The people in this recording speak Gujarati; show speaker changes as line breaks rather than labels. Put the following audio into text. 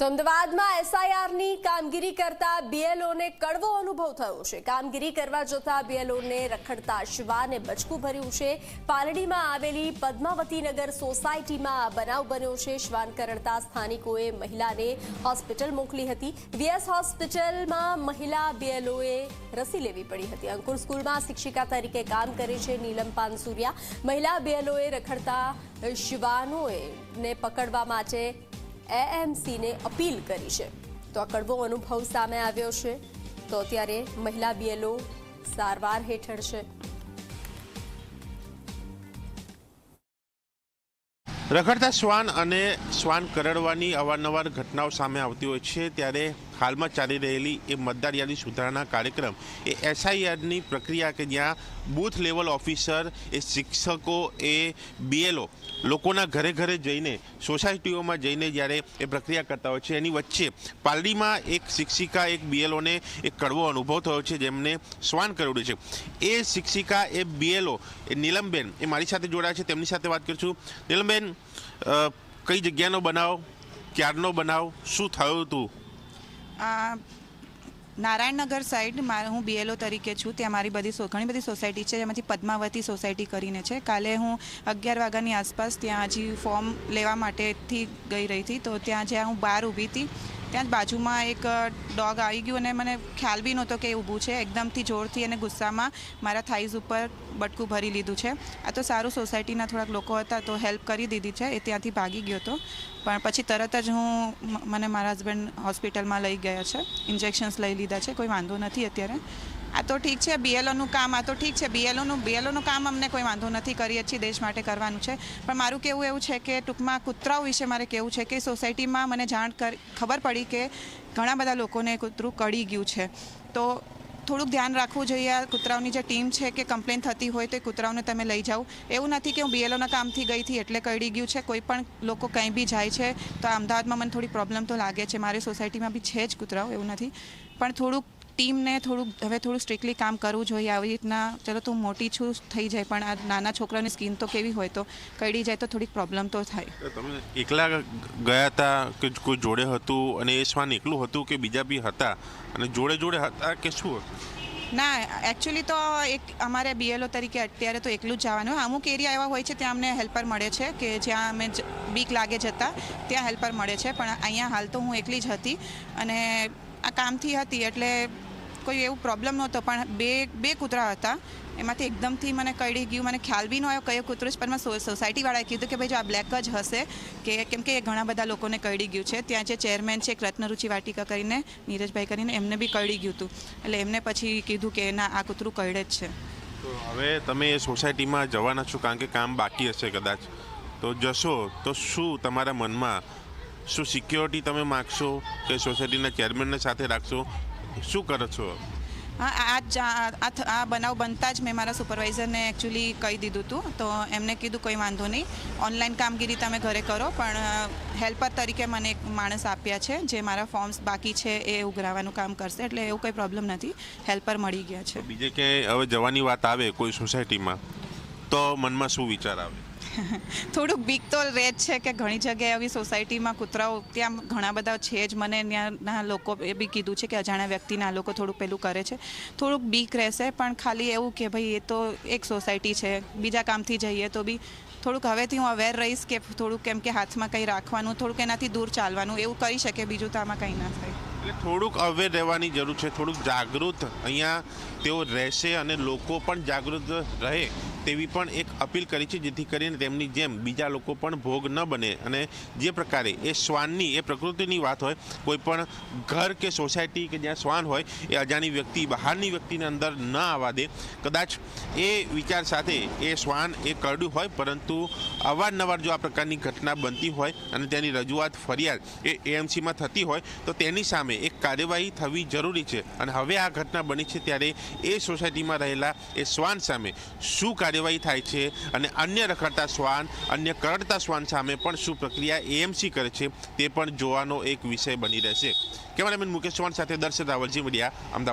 તો અમદાવાદમાં એસઆઈઆરની કામગીરી કરતા બીએલઓને કડવો અનુભવ થયો છે. કામગીરી કરવા જતા બીએલઓને રખડતા શિવાને બચકું ભર્યું છે. પાલડીમાં આવેલી પદ્માવતી નગર સોસાયટીમાં બનાવ બન્યો છે. શ્વાન કરડતા સ્થાનિકોએ મહિલાને હોસ્પિટલ મોકલી હતી. વીએસ હોસ્પિટલમાં મહિલા બીએલઓએ રસી લેવી પડી હતી. અંકુર સ્કૂલમાં શિક્ષિકા તરીકે કામ કરે છે નીલમ પાનસુરિયા મહિલા બીએલઓએ રખડતા શિવાનોએ ને પકડવા માટે એએમસીને અપીલ કરી છે. તો આ કડવો અનુભવ સામે આવ્યો છે. તો અત્યારે મહિલા બીએલઓ સારવાર હેઠળ છે.
રખડતા શ્વાન અને શ્વાન કરડવાની અવારનવાર ઘટનાઓ સામે આવતી હોય છે. ત્યારે હાલમાં ચાલી રહેલી એ મતદાર યાદી સુધારણા કાર્યક્રમ એ એસઆઈઆરની પ્રક્રિયા કે જ્યાં બૂથ લેવલ ઓફિસર એ શિક્ષકો એ બીએલઓ લોકોના ઘરે ઘરે જઈને સોસાયટીઓમાં જઈને જ્યારે એ પ્રક્રિયા કરતા હોય છે. એની વચ્ચે પાલડીમાં એક શિક્ષિકા એક બીએલઓને એક કડવો અનુભવ થયો છે જેમને શ્વાન કરવડ્યું છે. એ શિક્ષિકા એ બીએલઓ એ નીલમબેન એ મારી સાથે જોડાયા છે. તેમની સાથે વાત કરીશું. નીલમબેન અ, કઈ જગ્યાનો બનાવ? ક્યારનો બનાવ? શું થયું હતું
નારાયણનગર સાઈડ હું બીએલઓ તરીકે છું, ત્યાં મારી બધી ઘણી બધી સોસાયટી છે, જેમાંથી પદ્માવતી સોસાયટી કરીને છે. કાલે હું અગિયાર વાગ્યાની આસપાસ ત્યાં હજી ફોર્મ લેવા માટેથી ગઈ રહી હતી, તો ત્યાં જ્યાં હું બહાર ઊભી હતી ત્યાં જ બાજુમાં એક ડોગ આવી ગયું અને મને ખ્યાલ બી નહોતો કે ઊભું છે. એકદમથી જોરથી અને ગુસ્સામાં મારા થાઈઝ ઉપર બટકું ભરી લીધું છે. આ તો સારું સોસાયટીના થોડાક લોકો હતા તો હેલ્પ કરી દીધી છે. એ ત્યાંથી ભાગી ગયો હતો પણ પછી તરત જ હું મને મારા હસબન્ડ હોસ્પિટલમાં લઈ ગયા છે. ઇન્જેક્શન્સ લઈ લીધા છે. કોઈ વાંધો નથી અત્યારે. આ તો ઠીક છે બીએલઓનું કામ, આ તો ઠીક છે બીએલઓનું બીએલઓનું કામ અમને કોઈ વાંધો નથી, કરીએ છીએ, દેશ માટે કરવાનું છે. પણ મારું કેવું એવું છે કે ટૂંકમાં કૂતરાઓ વિશે મારે કેવું છે કે સોસાયટીમાં મને જાણ ખબર પડી કે ઘણા બધા લોકોને કૂતરું કડી ગયું છે. તો થોડુંક ધ્યાન રાખવું જોઈએ, આ કૂતરાઓની જે ટીમ છે કે કમ્પ્લેન થતી હોય તો એ કૂતરાઓને તમે લઈ જાઓ. એવું નથી કે હું બીએલઓના કામથી ગઈ હતી એટલે કરડી ગયું છે, કોઈ પણ લોકો કંઈ બી જાય છે, તો અમદાવાદમાં મને થોડી પ્રોબ્લેમ તો લાગે છે. મારી સોસાયટીમાં બી છે જ કૂતરાઓ, એવું નથી. પણ થોડુંક ટીમને થોડુંક હવે થોડું સ્ટ્રિક્ટલી કામ કરવું જોઈએ આવી રીતના. ચલો તો મોટી છું થઈ જાય પણ આ નાના છોકરાની સ્કીન તો કેવી હોય તો કડી જાય તો થોડીક પ્રોબ્લેમ તો થાય.
તમે એકલા ગયા હતા કે કોઈ જોડે હતું? અને એ શ્વાન એકલું હતું કે બીજા બી હતા? અને જોડે જોડે હતા કે શું
ના એકચ્યુઅલી તો એક અમારે બીએલઓ તરીકે અત્યારે તો એકલું જ જવાનું. અમુક એરિયા એવા હોય છે ત્યાં અમને હેલ્પર મળે છે કે જ્યાં અમે બીક લાગે જતા ત્યાં હેલ્પર મળે છે. પણ અહીંયા હાલ તો હું એકલી જ હતી. અને આ કામથી હતી એટલે કોઈ એવું પ્રોબ્લેમ નહોતો, પણ બે બે કૂતરા હતા. એમાંથી એકદમથી મને કરડી ગયું. મને ખ્યાલ બી ન આવ્યો કયો કૂતરો છે, પણ મેં સોસાયટીવાળાએ કીધું કે ભાઈ જો આ બ્લેક જ હશે, કે કેમ કે ઘણા બધા લોકોને કરડી ગયું છે. ત્યાં જે ચેરમેન છે, એક રત્નરુચિ વાટિકા કરીને, નીરજભાઈ કરીને, એમને બી કરડી ગયું હતું. એટલે એમને પછી કીધું કે ના, આ કૂતરું કરડે જ છે.
તો હવે તમે એ સોસાયટીમાં જવાના છો, કારણ કે કામ બાકી હશે કદાચ. તો જશો, તો શું તમારા મનમાં, શું સિક્યોરિટી તમે માગશો કે સોસાયટીના ચેરમેનને સાથે રાખશો? શું કરો છો?
હા આ આ બનાવ બનતા જ મેં મારા સુપરવાઇઝરને એકચ્યુઅલી કહી દીધું હતું તો એમને કીધું કંઈ વાંધો નહીં. ઓનલાઈન કામગીરી તમે ઘરે કરો પણ હેલ્પર તરીકે મને એક માણસ આપ્યા છે જે મારા ફોર્મ્સ બાકી છે એ ઉઘરાવાનું કામ કરશે એટલે એવું કંઈ પ્રોબ્લેમ નથી. હેલ્પર મળી ગયા છે.
બીજે કે હવે જવાની વાત આવે કોઈ સોસાયટીમાં તો મનમાં શું વિચાર આવે?
થોડુંક બીક તો રહે જ છે કે ઘણી જગ્યાએ આવી સોસાયટીમાં કૂતરાઓ ત્યાં ઘણા બધા છે જ. મને ત્યાંના લોકો એ બી કીધું છે કે અજાણ્યા વ્યક્તિના લોકો થોડુંક પેલું કરે છે. થોડુંક બીક રહેશે, પણ ખાલી એવું કે ભાઈ એ તો એક સોસાયટી છે, બીજા કામથી જઈએ તો બી થોડુંક હવેથી હું અવેર રહીશ કે થોડુંક કેમ કે હાથમાં કંઈ રાખવાનું, થોડુંક એનાથી દૂર ચાલવાનું, એવું કરી શકે બીજું તો આમાં કંઈ ના થાય.
એટલે થોડુંક અવેર રહેવાની જરૂર છે, થોડુંક જાગૃત અહીંયા તેઓ રહેશે અને લોકો પણ જાગૃત રહે તેવી પણ એક અપીલ કરી છે, જેથી કરીને તેમની જેમ બીજા લોકો પણ ભોગ ન બને. અને જે પ્રકારે એ શ્વાનની, એ પ્રકૃતિની વાત હોય, કોઈ પણ ઘર કે સોસાયટી કે જ્યાં શ્વાન હોય, એ અજાણી વ્યક્તિ, બહારની વ્યક્તિને અંદર ન આવવા દે. કદાચ એ વિચાર સાથે એ શ્વાન, એ કરડ્યું હોય, પરંતુ અવારનવાર જો આ પ્રકારની ઘટના બનતી હોય અને તેની રજૂઆત, ફરિયાદ એ એએમસીમાં થતી હોય, તો તેની સામે એક કાર્યવાહી થવી જરૂરી છે. અને હવે આ ઘટના બની છે, ત્યારે એ સોસાયટીમાં રહેલા એ શ્વાન સામે શું કાર્યવાહી થાય છે અને અન્ય રખડતા શ્વાન, અન્ય કરડતા શ્વાન સામે પણ શું પ્રક્રિયા એએમસી કરે છે તે પણ જોવાનો એક વિષય બની રહેશે. કેમેરામેન મુકેશ ચૌહાણ સાથે દર્શન રાવલજી મીડિયા અમદાવાદ.